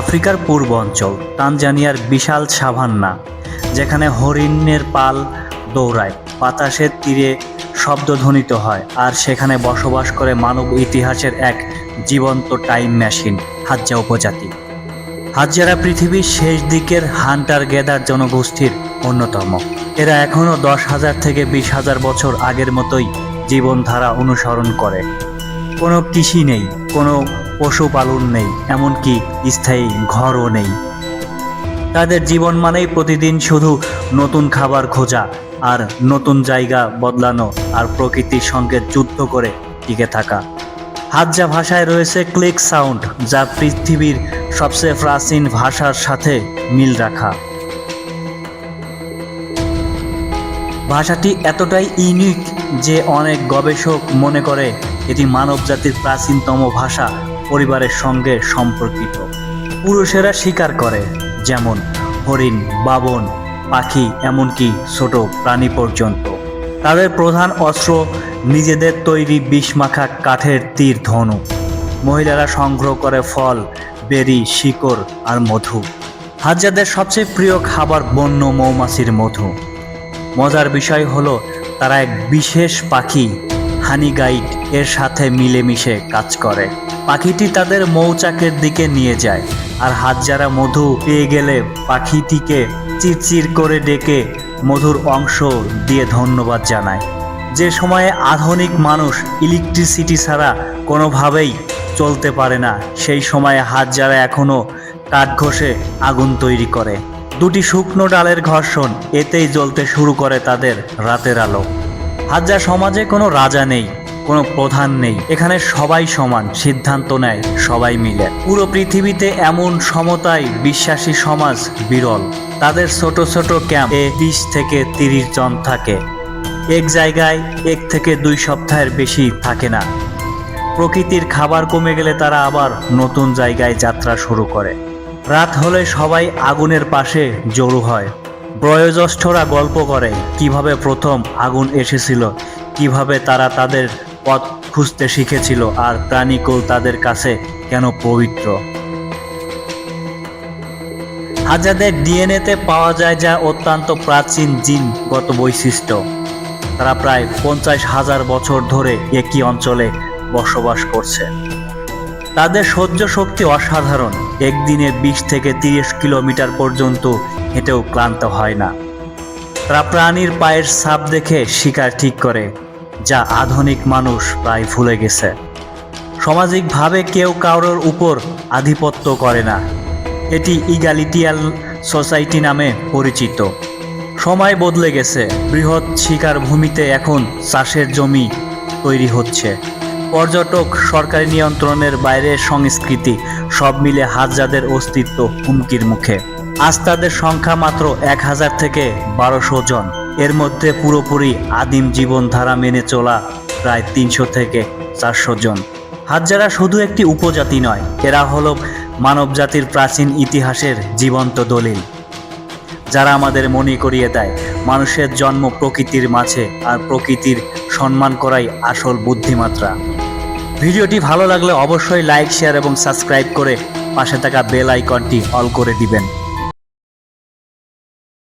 আফ্রিকার পূর্ব অঞ্চল, তানজানিয়ার বিশাল সাভান্না, যেখানে হরিণের পাল দৌড়ায়, বাতাসের তীরে শব্দ ধ্বনিত হয়, আর সেখানে বসবাস করে মানব ইতিহাসের এক জীবন্ত টাইম মেশিন, হাজ্জা উপজাতি। হাজ্জারা পৃথিবীর শেষ দিকের হান্টার গেদার জনগোষ্ঠীর অন্যতম। এরা এখনও দশ হাজার থেকে বিশ হাজার বছর আগের মতোই জীবনধারা অনুসরণ করে। কোনো কৃষি নেই, কোনো পশুপালন নেই, এমনকি স্থায়ী ঘরও নেই। তাদের জীবন মানেই প্রতিদিন শুধু নতুন খাবার খোঁজা আর নতুন জায়গা বদলানো আর প্রকৃতির সঙ্গে যুদ্ধ করে টিকে থাকা। হাজ্জা ভাষায় রয়েছে ক্লিক সাউন্ড, যা পৃথিবীর সবচেয়ে প্রাচীন ভাষার সাথে মিল রাখা। ভাষাটি এতটাই ইউনিক যে অনেক গবেষক মনে করে এটি মানবজাতির প্রাচীনতম ভাষা পরিবারের সঙ্গে সম্পর্কিত। পুরুষেরা শিকার করে, যেমন হরিণ, বাবন, পাখি, এমনকি ছোট প্রাণী পর্যন্ত। তাদের প্রধান অস্ত্র নিজেদের তৈরি বিষমাখা কাঠের তীর ধনু। মহিলারা সংগ্রহ করে ফল, বেরি, শিকড় আর মধু। হাজাদের সবচেয়ে প্রিয় খাবার বন্য মৌমাছির মধু। মজার বিষয় হলো, তারা এক বিশেষ পাখি, হানি গাইড, এর সাথে মিলেমিশে কাজ করে। পাখিটি তাদের মৌচাকের দিকে নিয়ে যায়, আর হাজারা মধু পেয়ে গেলে পাখিটিকে চিরচির করে ডেকে মধুর অংশ দিয়ে ধন্যবাদ জানায়। যে সময়ে আধুনিক মানুষ ইলেকট্রিসিটি ছাড়া কোনোভাবেই চলতে পারে না, সেই সময়ে হাজারা এখনও কাঠ ঘষে আগুন তৈরি করে। দুটি শুকনো ডালের ঘর্ষণ এতেই জ্বলতে শুরু করে তাদের রাতের আলো। হাজার সমাজে কোনো রাজা নেই কোনো প্রধান নেই। এখানে সবাই সমান, সিদ্ধান্ত নেয়, সবাই মিলে। পুরো পৃথিবীতে এমন সমতায় বিশ্বাসী সমাজ বিরল। তাদের ছোট ছোট ক্যাম্প বিশ থেকে তিরিশ জন থাকে। এক জায়গায় এক থেকে দুই সপ্তাহের বেশি থাকে না। প্রকৃতির খাবার কমে গেলে তারা আবার নতুন জায়গায় যাত্রা শুরু করে। রাত হলে সবাই আগুনের পাশে জড়ো হয়। বয়োজ্যেষ্ঠরা গল্প করে, কীভাবে প্রথম আগুন এসেছিল, কীভাবে তারা তাদের পথ খুঁজতে শিখেছিল আর প্রাণীকুল তাদের কাছে কেন পবিত্র? হাজাদের ডিএনএতে পাওয়া যায় যা অত্যন্ত প্রাচীন জিনগত বৈশিষ্ট্য। তারা প্রায় পঞ্চাশ হাজার বছর ধরে একই অঞ্চলে বসবাস করছে। তাদের সহ্য শক্তি অসাধারণ। একদিনে বিশ থেকে তিরিশ কিলোমিটার পর্যন্ত হেঁটেও ক্লান্ত হয় না। তারা প্রাণীর পায়ের ছাপ দেখে শিকার ঠিক করে। যা আধুনিক মানুষ প্রায় ভুলে গেছে। সামাজিকভাবে কেউ কারোর উপর আধিপত্য করে না। এটি ইগালিটিয়াল সোসাইটি নামে পরিচিত। সময় বদলে গেছে, বৃহৎ শিকার ভূমিতে এখন চাষের জমি তৈরি হচ্ছে। পর্যটক সরকারি নিয়ন্ত্রণের বাইরের সংস্কৃতি সব মিলে হাজাদের অস্তিত্ব হুমকির মুখে। আজ তাদের সংখ্যা মাত্র এক হাজার থেকে বারোশো জন। এর মধ্যে পুরোপুরি আদিম জীবনধারা মেনে চলা প্রায় তিনশো থেকে চারশো জন। হাজারা শুধু একটি উপজাতি নয়, এরা হল মানবজাতির প্রাচীন ইতিহাসের জীবন্ত দলিল। যারা আমাদের মনে করিয়ে দেয়, মানুষের জন্ম প্রকৃতির মাঝে আর প্রকৃতির সম্মান করাই আসল বুদ্ধিমাত্রা। ভিডিওটি ভালো লাগলে অবশ্যই লাইক, শেয়ার এবং সাবস্ক্রাইব করে পাশে থাকা বেল আইকনটি অল করে দিবেন।